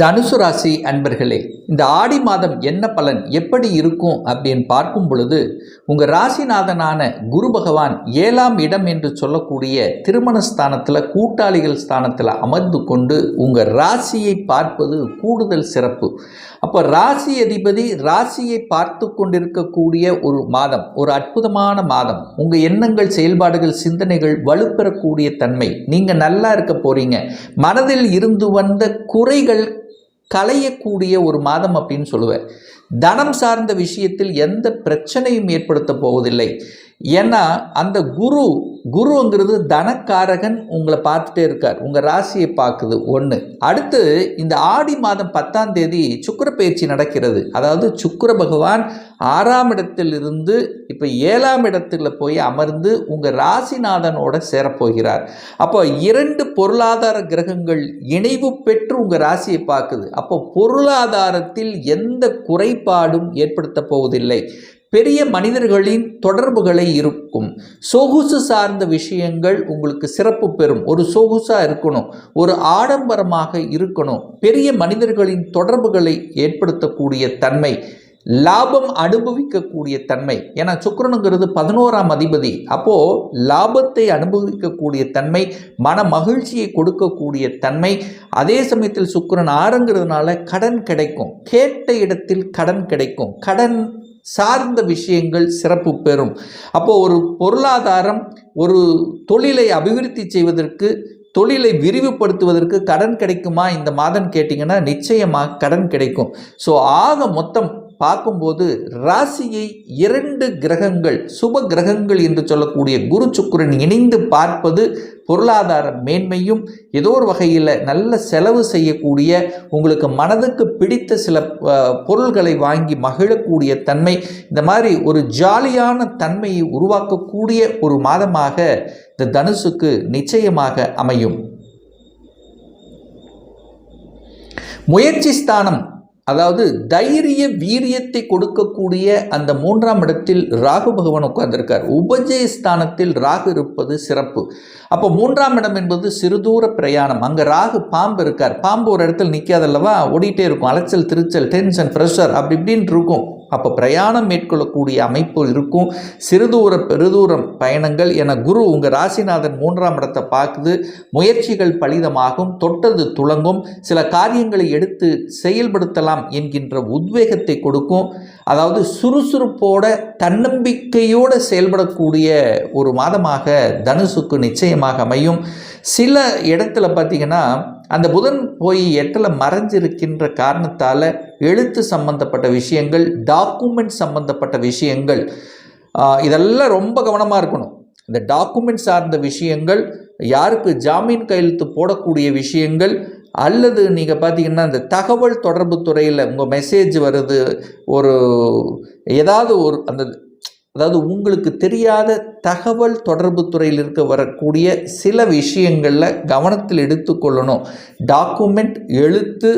தனுசு ராசி அன்பர்களே இந்த ஆடி மாதம் என்ன பலன் எப்படி இருக்கும் அப்படின்னு பார்க்கும் பொழுது உங்கள் ராசிநாதனான குரு பகவான் ஏழாம் இடம் என்று சொல்லக்கூடிய திருமண ஸ்தானத்தில் கூட்டாளிகள் ஸ்தானத்தில் அமர்ந்து கொண்டு உங்கள் ராசியை பார்ப்பது கூடுதல் சிறப்பு. அப்போ ராசி அதிபதி ராசியை பார்த்து கொண்டிருக்கக்கூடிய ஒரு மாதம் ஒரு அற்புதமான மாதம். உங்கள் எண்ணங்கள் செயல்பாடுகள் சிந்தனைகள் வலுப்பெறக்கூடிய தன்மை. நீங்கள் நல்லா இருக்க போகிறீங்க மனதில் இருந்து வந்த குறைகள் களையக்கூடிய ஒரு மாதம் அப்படின்னு சொல்லுவேன். தனம் சார்ந்த விஷயத்தில் எந்த பிரச்சனையும் ஏற்படுத்த போவதில்லை. ஏன்னா அந்த குரு குருங்கிறது தனக்காரகன் உங்களை பார்த்துட்டே இருக்கார். உங்கள் ராசியை பார்க்குது. ஒன்று அடுத்து இந்த ஆடி மாதம் பத்தாம் தேதி சுக்கிர பயிற்சி நடக்கிறது. அதாவது சுக்கர பகவான் ஆறாம் இடத்திலிருந்து இப்போ ஏழாம் இடத்துல போய் அமர்ந்து உங்கள் ராசிநாதனோட சேரப்போகிறார். அப்போ இரண்டு பொருளாதார கிரகங்கள் இணைவு பெற்று உங்கள் ராசியை பார்க்குது. அப்போ பொருளாதாரத்தில் எந்த குறைபாடும் ஏற்படுத்த போவதில்லை. பெரிய மனிதர்களின் தொடர்புகளை இருக்கும். சொகுசு சார்ந்த விஷயங்கள் உங்களுக்கு சிறப்பு பெறும். ஒரு சொகுசாக இருக்கணும். ஒரு ஆடம்பரமாக இருக்கணும். பெரிய மனிதர்களின் தொடர்புகளை ஏற்படுத்தக்கூடிய தன்மை. லாபம் அனுபவிக்கக்கூடிய தன்மை. ஏன்னா சுக்கரனுங்கிறது பதினோராம் அதிபதி. அப்போது லாபத்தை அனுபவிக்கக்கூடிய தன்மை மன மகிழ்ச்சியை கொடுக்கக்கூடிய தன்மை அதே சமயத்தில் சுக்கரன் ஆறுங்கிறதுனால கடன் கிடைக்கும். கேட்ட இடத்தில் கடன் கிடைக்கும். கடன் சார்ந்த விஷயங்கள் சிறப்பு பெறும். அப்போது ஒரு பொருளாதாரம் ஒரு தொழிலை அபிவிருத்தி செய்வதற்கு தொழிலை விரிவுபடுத்துவதற்கு கடன் கிடைக்குமா? இந்த மாதம் கேட்டிங்கன்னா நிச்சயமாக கடன் கிடைக்கும். ஸோ ஆக மொத்தம் பார்க்கும்போது ராசியை இரண்டு கிரகங்கள் சுப கிரகங்கள் என்று சொல்லக்கூடிய குரு சுக்கிரன் இணைந்து பார்ப்பது பொருளாதார மேன்மையும் ஏதோ ஒரு வகையில் நல்ல செலவு செய்யக்கூடிய உங்களுக்கு மனதுக்கு பிடித்த சில பொருள்களை வாங்கி மகிழக்கூடிய தன்மை இந்த மாதிரி ஒரு ஜாலியான தன்மையை உருவாக்கக்கூடிய ஒரு மாதமாக இந்த தனுசுக்கு நிச்சயமாக அமையும். முயற்சி ஸ்தானம் அதாவது தைரிய வீரியத்தை கொடுக்கக்கூடிய அந்த மூன்றாம் இடத்தில் ராகு பகவான் உட்கார்ந்திருக்கார். உபஜய ஸ்தானத்தில் ராகு இருப்பது சிறப்பு. அப்போ மூன்றாம் இடம் என்பது சிறுதூர பிரயாணம். அங்கே ராகு பாம்பு இருக்கார். பாம்பு ஒரு இடத்துல நிற்காதல்லவா ஓடிட்டே இருக்கும். அலைச்சல் திருச்சல் டென்ஷன் ப்ரெஷர் அப்படி இப்படின்னு இருக்கும். அப்போ பிரயாணம் மேற்கொள்ளக்கூடிய அமைப்பு இருக்கும். சிறுதூர பெருதூரம் பயணங்கள் என குரு உங்கள் ராசிநாதன் மூன்றாம் இடத்தை பார்க்குது. முயற்சிகள் பலிதமாகும் தொட்டது துளங்கும். சில காரியங்களை எடுத்து செயல்படுத்தலாம் என்கின்ற உத்வேகத்தை கொடுக்கும். அதாவது சுறுசுறுப்போட தன்னம்பிக்கையோடு செயல்படக்கூடிய ஒரு மாதமாக தனுசுக்கு நிச்சயமாக அமையும். சில இடத்துல பார்த்தீங்கன்னா அந்த புதன் போய் எட்டில் மறைஞ்சிருக்கின்ற காரணத்தால் எழுத்து சம்பந்தப்பட்ட விஷயங்கள் டாக்குமெண்ட் சம்பந்தப்பட்ட விஷயங்கள் இதெல்லாம் ரொம்ப கவனமாக இருக்கணும். இந்த டாக்குமெண்ட் சார்ந்த விஷயங்கள் யாருக்கு ஜாமீன் கையெழுத்து போடக்கூடிய விஷயங்கள் அல்லது நீங்கள் பார்த்தீங்கன்னா இந்த தகவல் தொடர்பு துறையில் உங்கள் மெசேஜ் வருது ஒரு ஏதாவது ஒரு அந்த அதாவது உங்களுக்கு தெரியாத தகவல் தொடர்பு துறையில் இருக்க வரக்கூடிய சில விஷயங்களில் கவனத்தில் எடுத்துக்கொள்ளணும். டாக்குமெண்ட் எழுத்து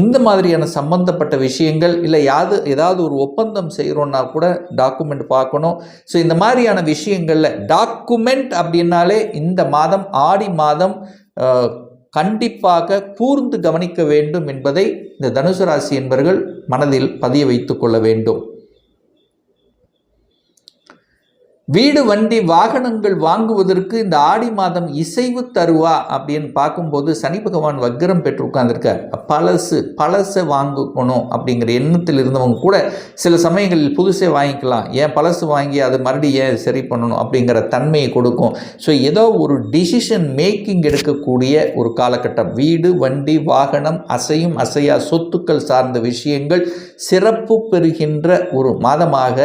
இந்த மாதிரியான சம்பந்தப்பட்ட விஷயங்கள் இல்லை யாது ஏதாவது ஒரு ஒப்பந்தம் செய்கிறோன்னா கூட டாக்குமெண்ட் பார்க்கணும். ஸோ இந்த மாதிரியான விஷயங்களில் டாக்குமெண்ட் அப்படின்னாலே இந்த மாதம் ஆடி மாதம் கண்டிப்பாக கூர்ந்து கவனிக்க வேண்டும் என்பதை இந்த தனுசு ராசி என்பவர்கள் மனதில் பதிய வைத்து கொள்ள வேண்டும். வீடு வண்டி வாகனங்கள் வாங்குவதற்கு இந்த ஆடி மாதம் இசைவு தருவா அப்படின்னு பார்க்கும்போது சனி பகவான் வக்ரம் பெற்று உட்கார்ந்துருக்கார். பழசு பழசை வாங்கணும் அப்படிங்கிற எண்ணத்தில் இருந்தவங்க கூட சில சமயங்களில் புதுசே வாங்கிக்கலாம். ஏன் பழசு வாங்கி அது மறுபடியும் ஏன் சரி பண்ணணும் அப்படிங்கிற தன்மையை கொடுக்கும். ஸோ ஏதோ ஒரு டிசிஷன் மேக்கிங் எடுக்கக்கூடிய ஒரு காலகட்டம். வீடு வண்டி வாகனம் அசையும் அசையா சொத்துக்கள் சார்ந்த விஷயங்கள் சிறப்பு பெறுகின்ற ஒரு மாதமாக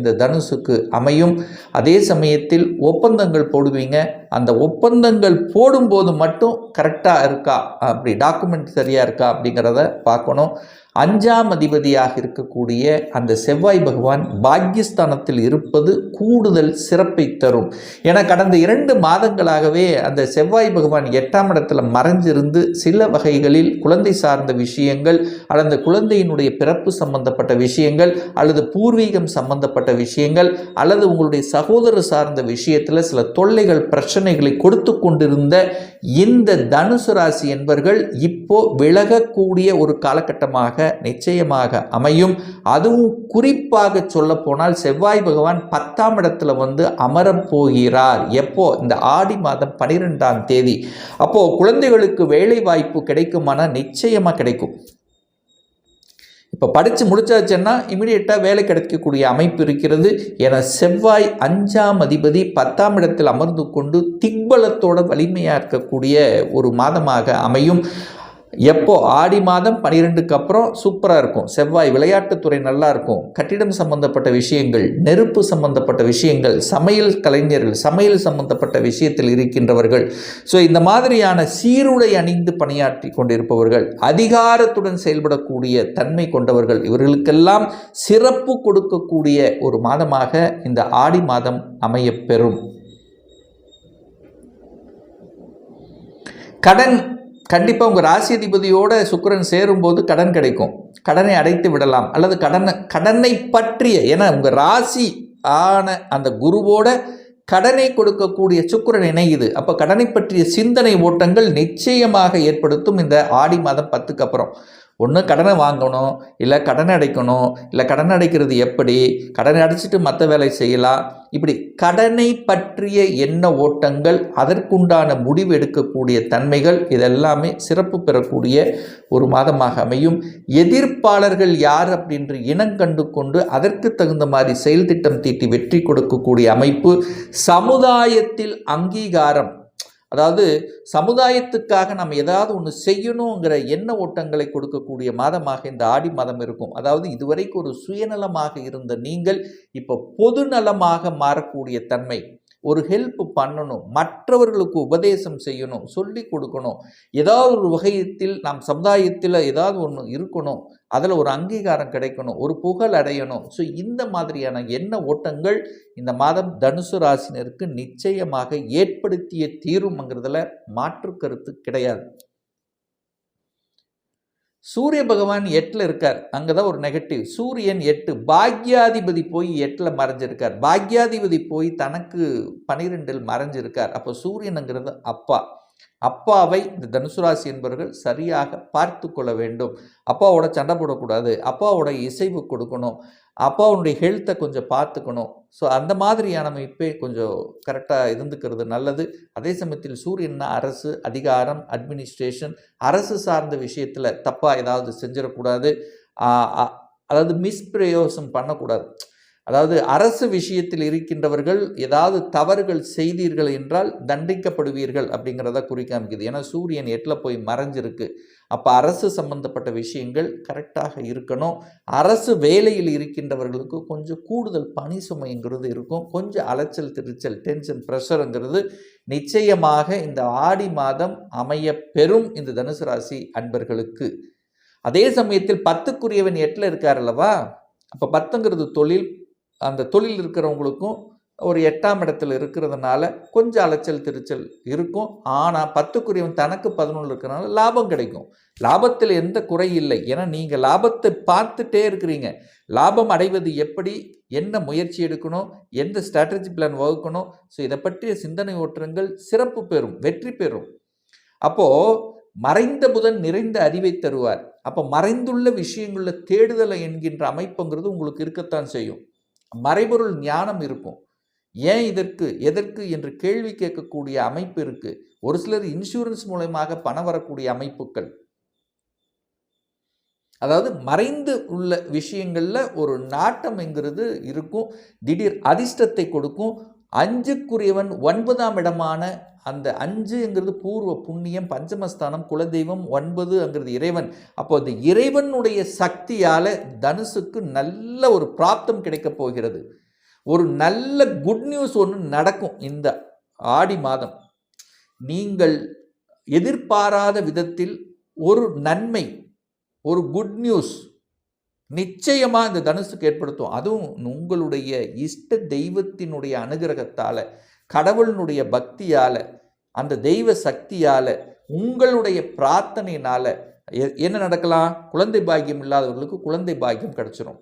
இந்த தனுசுக்கு அமையும். அதே சமயத்தில் ஒப்பந்தங்கள் போடுவீங்க. அந்த ஒப்பந்தங்கள் போடும்போது மட்டும் கரெக்டாக இருக்கா? அப்படி டாக்குமெண்ட் சரியாக இருக்கா? அப்படிங்கிறத பார்க்கணும். அஞ்சாம் அதிபதியாக இருக்கக்கூடிய அந்த செவ்வாய் பகவான் பாக்கியஸ்தானத்தில் இருப்பது கூடுதல் சிறப்பை தரும். என கடந்த இரண்டு மாதங்களாகவே அந்த செவ்வாய் பகவான் எட்டாம் இடத்துல மறைஞ்சிருந்து சில வகைகளில் குழந்தை சார்ந்த விஷயங்கள் அல்லது குழந்தையினுடைய பிறப்பு சம்பந்தப்பட்ட விஷயங்கள் அல்லது பூர்வீகம் சம்பந்தப்பட்ட விஷயங்கள் அல்லது உங்களுடைய சகோதரர் சார்ந்த விஷயத்தில் சில தொல்லைகள் பிரச்சனைகளை கொடுத்து கொண்டிருந்த இந்த தனுசு ராசி என்பர்கள் இப்போ விலகக்கூடிய ஒரு காலகட்டமாக நிச்சயமாக அமையும். அதுவும் குறிப்பாக சொல்ல போனால் செவ்வாய் பகவான் பத்தாம் இடத்துல வந்து அமரப் போகிறார். எப்போ? இந்த ஆடி மாதம் பனிரெண்டாம் தேதி. அப்போ குழந்தைகளுக்கு வேலை வாய்ப்பு கிடைக்குமானா? நிச்சயமாக கிடைக்கும். இப்போ படித்து முடிச்சாச்சுன்னா இமீடியட்டாக வேலை கிடைக்கக்கூடிய அமைப்பு இருக்கிறது. என செவ்வாய் அஞ்சாம் அதிபதி பத்தாம் இடத்தில் அமர்ந்து கொண்டு திக்பலத்தோட வலிமையாக இருக்கக்கூடிய ஒரு மாதமாக அமையும். எப்போ? ஆடி மாதம் பனிரெண்டுக்கு அப்புறம் சூப்பராக இருக்கும். செவ்வாய் விளையாட்டுத்துறை நல்லா இருக்கும். கட்டிடம் சம்பந்தப்பட்ட விஷயங்கள் நெருப்பு சம்பந்தப்பட்ட விஷயங்கள் சமையல் கலைஞர்கள் சமையல் சம்பந்தப்பட்ட விஷயத்தில் இருக்கின்றவர்கள். ஸோ இந்த மாதிரியான சீருடை அணிந்து பணியாற்றி கொண்டிருப்பவர்கள் அதிகாரத்துடன் செயல்படக்கூடிய தன்மை கொண்டவர்கள் இவர்களுக்கெல்லாம் சிறப்பு கொடுக்கக்கூடிய ஒரு மாதமாக இந்த ஆடி மாதம் அமையப்பெறும் கடன் கண்டிப்பாக உங்கள் ராசி அதிபதியோட சுக்கிரன் சேரும்போது கடன் கிடைக்கும். கடனை அடைத்து விடலாம். அல்லது கடனை கடனை பற்றிய ஏன்னா உங்கள் ராசி ஆன அந்த குருவோட கடனை கொடுக்கக்கூடிய சுக்கிரன் இணையுது அப்போ கடனை பற்றிய சிந்தனை ஓட்டங்கள் நிச்சயமாக ஏற்படுத்தும் இந்த ஆடி மாதம் பத்துக்கு அப்புறம். ஒன்று கடனை வாங்கணும் இல்லை கடனை அடைக்கணும் இல்லை கடனை அடைக்கிறது எப்படி கடனை அடைச்சிட்டு மற்ற வேலை செய்யலாம். இப்படி கடனை பற்றிய எண்ண ஓட்டங்கள் அதற்குண்டான முடிவு எடுக்கக்கூடிய தன்மைகள் இதெல்லாமே சிறப்பு பெறக்கூடிய ஒரு மாதமாக அமையும். எதிர்ப்பாளர்கள் யார் அப்படின்று இனங்கண்டு கொண்டு அதற்கு தகுந்த மாதிரி செயல் திட்டம் தீட்டி வெற்றி கொடுக்கக்கூடிய அமைப்பு. சமுதாயத்தில் அங்கீகாரம் அதாவது சமுதாயத்துக்காக நம்ம ஏதாவது ஒன்று செய்யணுங்கிற எண்ண ஓட்டங்களை கொடுக்கக்கூடிய மாதமாக இந்த ஆடி மாதம் இருக்கும். அதாவது இதுவரைக்கும் ஒரு சுயநலமாக இருந்த நீங்கள் இப்போ பொதுநலமாக மாறக்கூடிய தன்மை ஒரு ஹெல்ப் பண்ணணும் மற்றவர்களுக்கு உபதேசம் செய்யணும் சொல்லி கொடுக்கணும். ஏதாவது ஒரு வகையத்தில் நாம் சமுதாயத்தில் ஏதாவது ஒன்று இருக்கணும் அதில் ஒரு அங்கீகாரம் கிடைக்கணும் ஒரு புகழ் அடையணும். ஸோ இந்த மாதிரியான எண்ண ஓட்டங்கள் இந்த மாதம் தனுசு ராசினருக்கு நிச்சயமாக ஏற்படுத்திய தீரும்ங்கிறதுல மாற்று கருத்து கிடையாது. சூரிய பகவான் எட்டில் இருக்கார். அங்கே தான் ஒரு நெகட்டிவ் சூரியன் எட்டு. பாக்யாதிபதி போய் எட்டில் மறைஞ்சிருக்கார். பாக்யாதிபதி போய் தனக்கு பனிரெண்டில் மறைஞ்சிருக்கார். அப்போ சூரியனுங்கிறது அப்பா. அப்பாவை இந்த தனுசு ராசி என்பவர்கள் சரியாக பார்த்து கொள்ள வேண்டும். அப்பாவோட சண்டை போடக்கூடாது. அப்பாவோட இசைவு கொடுக்கணும். அப்பாவுடைய ஹெல்த்தை கொஞ்சம் பார்த்துக்கணும். ஸோ அந்த மாதிரியான அமைப்பே கொஞ்சம் கரெக்டாக இருந்துக்கிறது நல்லது. அதே சமயத்தில் சூரியன்னா அரசு அதிகாரம் அட்மினிஸ்ட்ரேஷன் அரசு சார்ந்த விஷயத்தில் தப்பாக ஏதாவது செஞ்சிடக்கூடாது. அதாவது மிஸ்பிரயோசம் பண்ணக்கூடாது. அதாவது அரசு விஷயத்தில் இருக்கின்றவர்கள் ஏதாவது தவறுகள் செய்தீர்கள் என்றால் தண்டிக்கப்படுவீர்கள் அப்படிங்கிறத குறிக்காமிக்குது ஏன்னா சூரியன் எட்டில் போய் மறைஞ்சிருக்கு. அப்போ அரசு சம்பந்தப்பட்ட விஷயங்கள் கரெக்டாக இருக்கணும். அரசு வேலையில் இருக்கின்றவர்களுக்கு கொஞ்சம் கூடுதல் பணி சுமைங்கிறது இருக்கும். கொஞ்சம் அலைச்சல் திருச்சல் டென்ஷன் ப்ரெஷருங்கிறது நிச்சயமாக இந்த ஆடி மாதம் அமைய பெறும் இந்த தனுசு ராசி அன்பர்களுக்கு. அதே சமயத்தில் பத்துக்குரியவன் எட்டில் இருக்கார் அல்லவா? அப்போ பத்துங்கிறது தொழில் அந்த தொழில் இருக்கிறவங்களுக்கும் ஒரு எட்டாம் இடத்துல இருக்கிறதுனால கொஞ்சம் அலைச்சல் திருச்சல் இருக்கும். ஆனால் பத்துக்குரியவன் தனக்கு பதினொன்று இருக்கிறனால லாபம் கிடைக்கும். லாபத்தில் எந்த குறை இல்லை. ஏன்னா நீங்கள் லாபத்தை பார்த்துட்டே இருக்கிறீங்க. லாபம் அடைவது எப்படி? என்ன முயற்சி எடுக்கணும்? எந்த ஸ்ட்ராட்டஜி பிளான் வகுக்கணும்? ஸோ இதை பற்றிய சிந்தனை ஓட்டங்கள் சிறப்பு பெறும் வெற்றி பெறும். அப்போது மறைந்த புதன் நிறைந்த அறிவை தருவார். அப்போ மறைந்துள்ள விஷயங்களில் தேடுதலை என்கின்ற அமைப்புங்கிறது உங்களுக்கு இருக்கத்தான் செய்யும். மறைபொருள் ஞானம் இருக்கும். ஏன் இதற்கு எதற்கு என்று கேள்வி கேட்கக்கூடிய அமைப்பு இருக்கு. ஒரு சிலர் இன்சூரன்ஸ் மூலயமாக பணம் வரக்கூடிய அமைப்புகள். அதாவது மறைந்து உள்ள விஷயங்களில் ஒரு நாட்டம்ங்கிறது இருக்கும். திடீர் அதிர்ஷ்டத்தை கொடுக்கும். அஞ்சுக்குரியவன் ஒன்பதாம் இடமான அந்த அஞ்சுங்கிறது பூர்வ புண்ணியம் பஞ்சமஸ்தானம் குலதெய்வம் ஒன்பதுங்கிறது இறைவன். அப்போ அந்த இறைவனுடைய சக்தியால் தனுசுக்கு நல்ல ஒரு பிராப்தம் கிடைக்கப் போகிறது. ஒரு நல்ல குட் நியூஸ் ஒன்று நடக்கும் இந்த ஆடி மாதம். நீங்கள் எதிர்பாராத விதத்தில் ஒரு நன்மை ஒரு குட் நியூஸ் நிச்சயமாக இந்த தனுசுக்கு ஏற்படுத்தும். அதுவும் உங்களுடைய இஷ்ட தெய்வத்தினுடைய அனுகிரகத்தால். கடவுளினுடைய பக்தியால் அந்த தெய்வ சக்தியால் உங்களுடைய பிரார்த்தனையினால் என்ன நடக்கலாம்? குழந்தை பாக்கியம் இல்லாதவர்களுக்கு குழந்தை பாக்கியம் கிடச்சிரும்.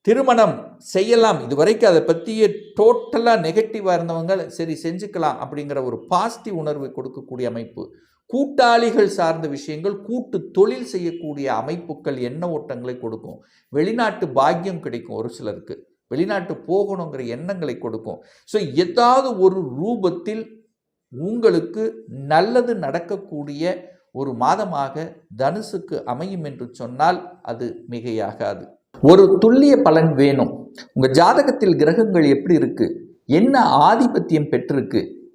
திருமணம் செய்யலாம். இது வரைக்கும் அதை பற்றியே டோட்டலாக நெகட்டிவாக இருந்தவங்க சரி செஞ்சுக்கலாம் அப்படிங்கிற ஒரு பாசிட்டிவ் உணர்வை கொடுக்கக்கூடிய அமைப்பு. கூட்டாளிகள் சார்ந்த விஷயங்கள் கூட்டு தொழில் செய்யக்கூடிய அமைப்புகள் எண்ண ஓட்டங்களை கொடுக்கும். வெளிநாட்டு பாக்கியம் கிடைக்கும் ஒரு சிலருக்கு. வெளிநாட்டு போகணுங்கிற எண்ணங்களை கொடுக்கும். ஸோ ஏதாவது ஒரு ரூபத்தில் உங்களுக்கு நல்லது நடக்கக்கூடிய ஒரு மாதமாக தனுசுக்கு அமையும் என்று சொன்னால் அது மிகையாகாது. ஒரு துல்லிய பலன் வேணும். உங்கள் ஜாதகத்தில் கிரகங்கள் எப்படி இருக்கு? என்ன ஆதிபத்தியம் பெற்றிருக்கு?